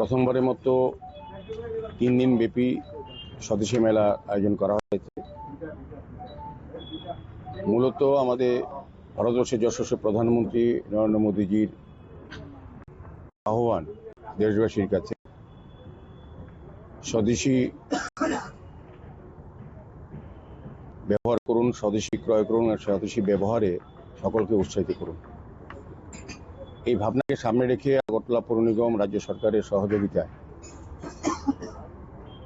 প্রথমবারের মতো তিন দিন ব্যাপী স্বদেশী মেলা আয়োজন করা হয়েছে। মূলত আমাদের ভারতবর্ষের যশস্বী প্রধানমন্ত্রী নরেন্দ্র মোদীজির আহ্বান দেশবাসীর কাছে। স্বদেশী ব্যবহার করুন, স্বদেশী ক্রয় করুন আর স্বদেশী ব্যবহারে সকলকে উৎসাহিত করুন। এই ভাবনাকে সামনে রেখে আগরতলা পৌর নিগম রাজ্য সরকারের সহযোগিতায়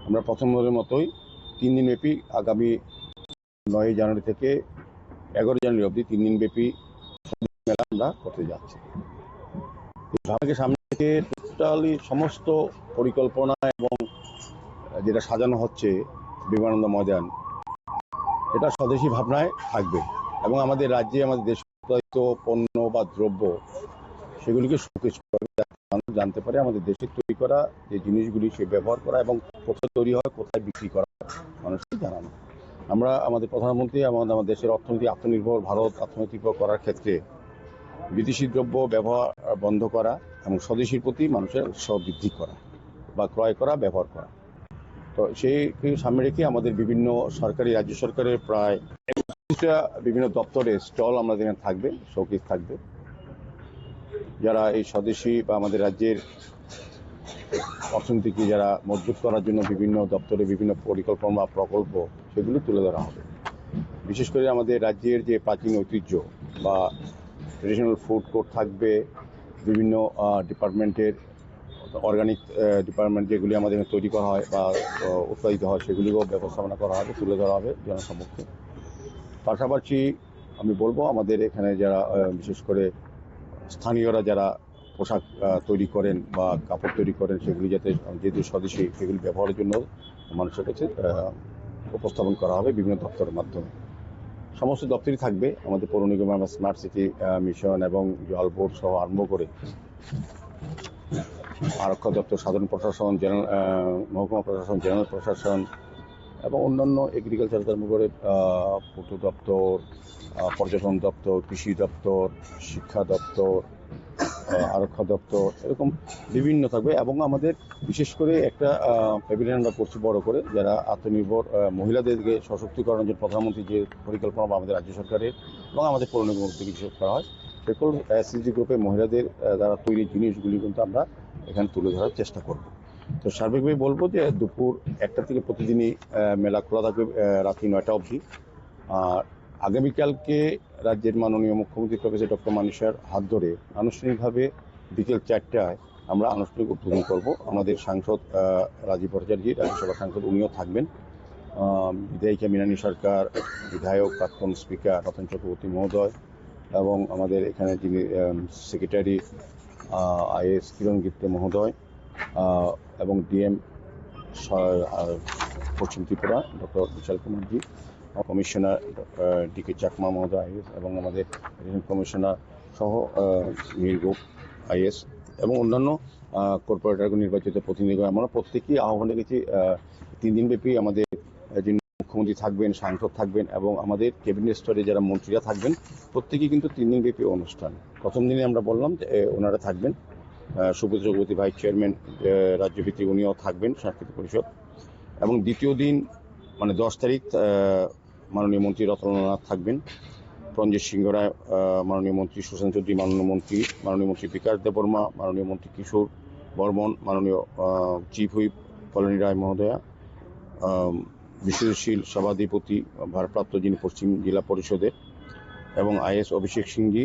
আমরা প্রথমবারের মতোই তিন দিনব্যাপী আগামী নয় জানুয়ারি থেকে এগারো জানুয়ারি অবধি তিন দিনব্যাপী মেলা আমরা করতে যাচ্ছি। ভাবনাকে সামনে রেখে টোটালি সমস্ত পরিকল্পনা এবং যেটা সাজানো হচ্ছে বিমানন্দ ময়দান, এটা স্বদেশী ভাবনায় থাকবে এবং আমাদের রাজ্যে, আমাদের দেশ পণ্য বা দ্রব্য সেগুলিকে করবে মানুষ জানতে পারে আমাদের দেশে তৈরি করা যে জিনিসগুলি সে ব্যবহার করা এবং কোথায় তৈরি হয়, কোথায় বিক্রি করা মানুষকে জানানো। আমরা আমাদের প্রধানমন্ত্রী আমাদের আমাদের দেশের অর্থনীতি, আত্মনির্ভর ভারত আত্মনৈতিক করার ক্ষেত্রে বিদেশি দ্রব্য ব্যবহার বন্ধ করা এবং স্বদেশীর প্রতি মানুষের উৎসাহ বৃদ্ধি করা বা ক্রয় করা, ব্যবহার করা। তো সেইকে সামনে রেখে আমাদের বিভিন্ন সরকারি, রাজ্য সরকারের প্রায় বিভিন্ন দপ্তরে স্টল আমাদের থাকবে, শোকেস থাকবে। যারা এই স্বদেশী বা আমাদের রাজ্যের অর্থনীতিকে যারা মজবুত করার জন্য বিভিন্ন দপ্তরে বিভিন্ন পরিকল্পনা বা প্রকল্প, সেগুলো তুলে ধরা হবে। বিশেষ করে আমাদের রাজ্যের যে প্রাচীন ঐতিহ্য বা ট্রেডিশনাল ফুড কোর্ট থাকবে, বিভিন্ন ডিপার্টমেন্টের অর্গানিক ডিপার্টমেন্ট যেগুলি আমাদের তৈরি করা হয় বা উৎপাদিত হয় সেগুলিও ব্যবস্থাপনা করা হবে, তুলে ধরা হবে জনসম্মুখে। পাশাপাশি আমি বলব আমাদের এখানে যারা বিশেষ করে স্থানীয়রা যারা পোশাক তৈরি করেন বা কাপড় তৈরি করেন, সেগুলি যাতে যেহেতু স্বদেশী সেগুলি ব্যবহারের জন্য মানুষের কাছে উপস্থাপন করা হবে বিভিন্ন দপ্তরের মাধ্যমে। সমস্ত দপ্তরই থাকবে। আমাদের পৌর নিগম আমরা স্মার্ট সিটি মিশন এবং জল বোর্ড সহ আরম্ভ করে আরক্ষা দপ্তর, সাধারণ প্রশাসন, জেনারেল মহকুমা প্রশাসন, জেনারেল প্রশাসন এবং অন্যান্য এগ্রিকালচার আরম্ভ করে আহ, পূর্ত দপ্তর পর্যটন দপ্তর কৃষি দপ্তর শিক্ষা দপ্তর আরক্ষা দপ্তর এরকম বিভিন্ন থাকবে এবং আমাদের বিশেষ করে একটা প্যাভিলিয়ন আমরা করছি বড় করে যারা আত্মনির্ভর মহিলাদেরকে সশক্তিকরণের জন্য প্রধানমন্ত্রী যে পরিকল্পনা বা আমাদের রাজ্য সরকারের এবং আমাদের পৌর নিগম থেকে করা হয় সকল এসএসজি গ্রুপে মহিলাদের দ্বারা তৈরি জিনিসগুলি কিন্তু আমরা এখানে তুলে ধরার চেষ্টা করব। তো সার্বিকভাবে বলব যে দুপুর একটা থেকে প্রতিদিনই মেলা খোলা থাকবে রাত্রি নয়টা অবধি। আর আগামীকালকে রাজ্যের মাননীয় মুখ্যমন্ত্রী প্রফেসর ডক্টর মানিসার হাত ধরে আনুষ্ঠানিকভাবে বিকেল চারটায় আমরা আনুষ্ঠানিক উদ্বোধন করব। আমাদের সাংসদ রাজীব ভট্টাচার্য, রাজ্যসভা সাংসদ উনিও থাকবেন। বিধায়িকা মিনানী সরকার, বিধায়ক প্রাক্তন স্পিকার রতন চক্রবর্তী মহোদয় এবং আমাদের এখানে যিনি সেক্রেটারি আইএস কিরণ গিত্তে মহোদয়। এবং ডিএম পশ্চিম ত্রিপুরা, ডক্টর বিশাল কুমারজি কমিশনার ডি কে চাকমা মহোদয় আইএস, এবং আমাদের কমিশনার সহ নির্গোপ আইএস, এবং অন্যান্য কর্পোরেটর নির্বাচিত প্রতিনিধি আমরা প্রত্যেকেই আহ্বান রেখেছি তিন দিনব্যাপী আমাদের যিনি মুখ্যমন্ত্রী থাকবেন, সাংসদ থাকবেন, এবং আমাদের ক্যাবিনেট স্তরে যারা মন্ত্রীরা থাকবেন, প্রত্যেকেই কিন্তু তিন দিনব্যাপী অনুষ্ঠান। প্রথম দিনে আমরা বললাম যে ওনারা থাকবেন। সুব্রত চক্রবর্তী ভাইস চেয়ারম্যান রাজ্যভিত্তিক উনিও থাকবেন, সাংস্কৃতিক পরিষদ। এবং দ্বিতীয় দিন মানে দশ তারিখ মাননীয় মন্ত্রী রতননাথ থাকবেন। রঞ্জিত সিংহ রায় মাননীয় মন্ত্রী সুশান্ত চৌধুরী, মাননীয় মন্ত্রী মাননীয় মন্ত্রী বিকাশ দেববর্মা, মাননীয় মন্ত্রী কিশোর বর্মন, মাননীয় চিফ হুইপ কলোনি রায় মহোদয়া বিশ্বশীল সভাধিপতি, ভারপ্রাপ্ত যিনি পশ্চিম জেলা পরিষদের, এবং আইএস অভিষেক সিংজি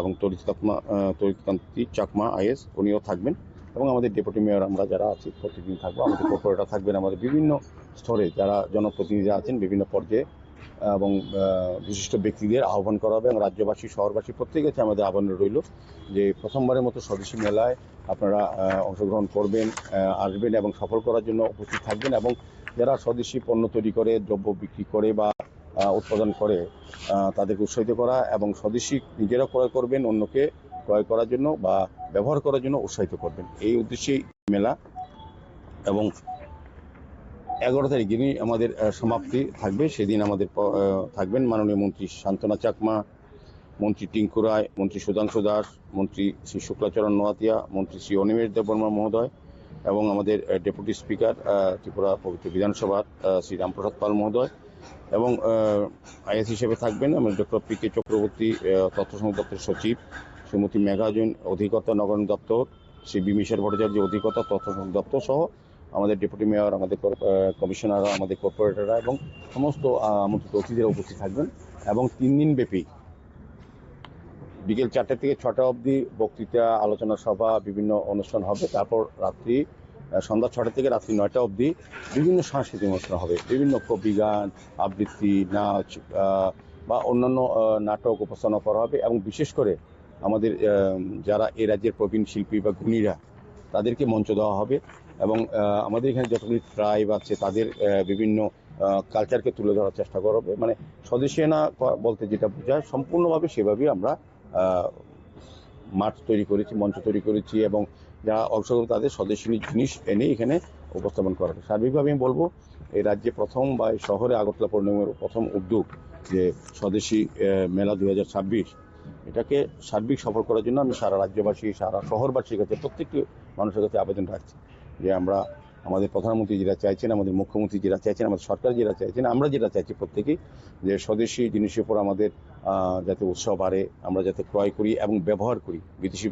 এবং তরিত কাতমা আহ, তরিতকান্তি চাকমা আইএস উনিও থাকবেন। এবং আমাদের ডেপুটি মেয়র আমরা যারা আছি প্রতিদিন থাকব। আমাদের কর্পোরেটর থাকবেন আমাদের বিভিন্ন স্তরে যারা জনপ্রতিনিধি আছেন বিভিন্ন পর্যায়ে এবং বিশিষ্ট ব্যক্তিদের আহ্বান করা হবে। এবং রাজ্যবাসী শহরবাসী প্রত্যেকের আমাদের আহ্বান রইল যে প্রথমবারের মতো স্বদেশী মেলায় আপনারা অংশগ্রহণ করবেন আসবেন এবং সফল করার জন্য উপস্থিত থাকবেন। এবং যারা স্বদেশী পণ্য তৈরি করে দ্রব্য বিক্রি করে বা উৎপাদন করে তাদেরকে উৎসাহিত করা এবং স্বদেশী নিজেরা ক্রয় করবেন, অন্যকে ক্রয় করার জন্য বা ব্যবহার করার জন্য উৎসাহিত করবেন। এই উদ্দেশ্যেই মেলা এবং এগারো তারিখ যিনি আমাদের সমাপ্তি থাকবে। সেদিন আমাদের থাকবেন মাননীয় মন্ত্রী শান্তনা চাকমা, মন্ত্রী টিঙ্কু রায়, মন্ত্রী সুধাংশু দাস, মন্ত্রী শ্রী শুক্লাচরণ নোয়াতিয়া, মন্ত্রী শ্রী অনিমেষ দেববর্মা মহোদয় এবং আমাদের ডেপুটি স্পিকার ত্রিপুরা পবিত্র বিধানসভার শ্রী রামপ্রসাদ পাল মহোদয়। এবং আইএস হিসেবে থাকবেন আমি ডক্টর পি কে চক্রবর্তী তথ্য দপ্তরের সচিব, শ্রীমতী মেঘাজন অধিকর্তা নগর দপ্তর, শ্রী বিমিশের ভট্টাচার্য অধিকর্তা, তথ্য দপ্তর সহ আমাদের ডেপুটি মেয়র, আমাদের কমিশনাররা আমাদের কর্পোরেটররা এবং সমস্ত আমন্ত্রিত অতিথিরা উপস্থিত থাকবেন এবং তিন দিন ব্যাপী বিকেল চারটে থেকে ছটা অবধি বক্তৃতা, আলোচনা সভা, বিভিন্ন অনুষ্ঠান হবে। তারপর রাত্রি সন্ধ্যা ছটা থেকে রাত্রি নয়টা অবধি বিভিন্ন সাংস্কৃতিক অনুষ্ঠান হবে। বিভিন্ন কবি গান, আবৃত্তি, নাচ বা অন্যান্য নাটক উপস্থাপনা করা হবে এবং বিশেষ করে আমাদের যারা এ রাজ্যের প্রবীণ শিল্পী বা গুণীরা, তাদেরকে মঞ্চ দেওয়া হবে এবং আমাদের এখানে যতগুলি ট্রাইব আছে, তাদের বিভিন্ন কালচারকে তুলে ধরার চেষ্টা করা হবে। মানে স্বদেশিয়ানা বলতে যেটা বোঝায়, সম্পূর্ণভাবে সেভাবেই আমরা মাঠ তৈরি করেছি, মঞ্চ তৈরি করেছি এবং যারা অংশগ্রহণ তাদের স্বদেশী জিনিস এনে এখানে উপস্থাপন করা সার্বিকভাবে আমি বলব, এই রাজ্যে প্রথম বা এই শহরে আগরতলা পৌর্ণিমার প্রথম উদ্যোগ যে স্বদেশী মেলা দুই হাজার ছাব্বিশ, এটাকে সার্বিক সফল করার জন্য আমি সারা রাজ্যবাসী, সারা শহরবাসীর কাছে, প্রত্যেকটি মানুষের কাছে আবেদন রাখছি যে আমরা আমাদের প্রধানমন্ত্রী যেটা চাইছেন, আমাদের মুখ্যমন্ত্রী যেটা চাইছেন, আমাদের সরকার যেটা চাইছেন, আমরা যেটা চাইছি প্রত্যেকেই যে স্বদেশি জিনিসের উপর আমাদের যাতে উৎসাহ বাড়ে, আমরা যাতে ক্রয় করি এবং ব্যবহার করি। বিদেশি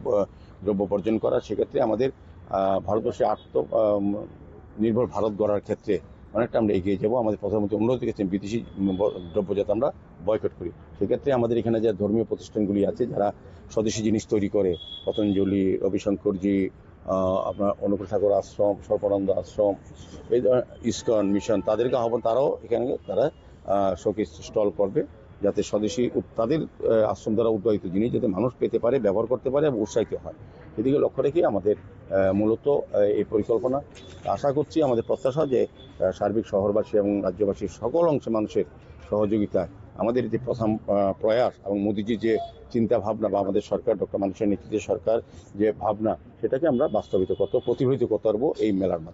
দ্রব্য বর্জন করা সেক্ষেত্রে আমাদের ভারতবর্ষে আত্ম নির্ভর ভারত গড়ার ক্ষেত্রে অনেকটা আমরা এগিয়ে যাব। আমাদের প্রধানমন্ত্রী অনুরোধ করেছেন বিদেশি দ্রব্য যাতে আমরা বয়কট করি। সেক্ষেত্রে আমাদের এখানে যে ধর্মীয় প্রতিষ্ঠানগুলি আছে, যারা স্বদেশি জিনিস তৈরি করে পতঞ্জলি রবিশঙ্করজি আপনার অনুকূল ঠাকুর আশ্রম সর্বানন্দ আশ্রম, এই ধর- ইস্কন, মিশন, তাদেরকে আহ্বান, তারাও এখানে তারা শোকেস স্টল করবে যাতে স্বদেশি তাদের আশ্রম দ্বারা উদ্ভাবিত জিনিস যাতে মানুষ পেতে পারে, ব্যবহার করতে পারে এবং উৎসাহিত হয়। এদিকে লক্ষ্য রেখে আমাদের মূলত এই পরিকল্পনা। আশা করছি আমাদের প্রত্যাশা যে সার্বিক শহরবাসী এবং রাজ্যবাসীর সকল অংশে মানুষের সহযোগিতায় আমাদের যে প্রথম প্রয়াস এবং মোদিজির যে চিন্তা ভাবনা বা আমাদের সরকার, ডক্টর মানুষের নেতৃত্বে সরকার যে ভাবনা, সেটাকে আমরা বাস্তবিত করতে, প্রতিফলিত করতে পারব এই মেলার মাধ্যমে।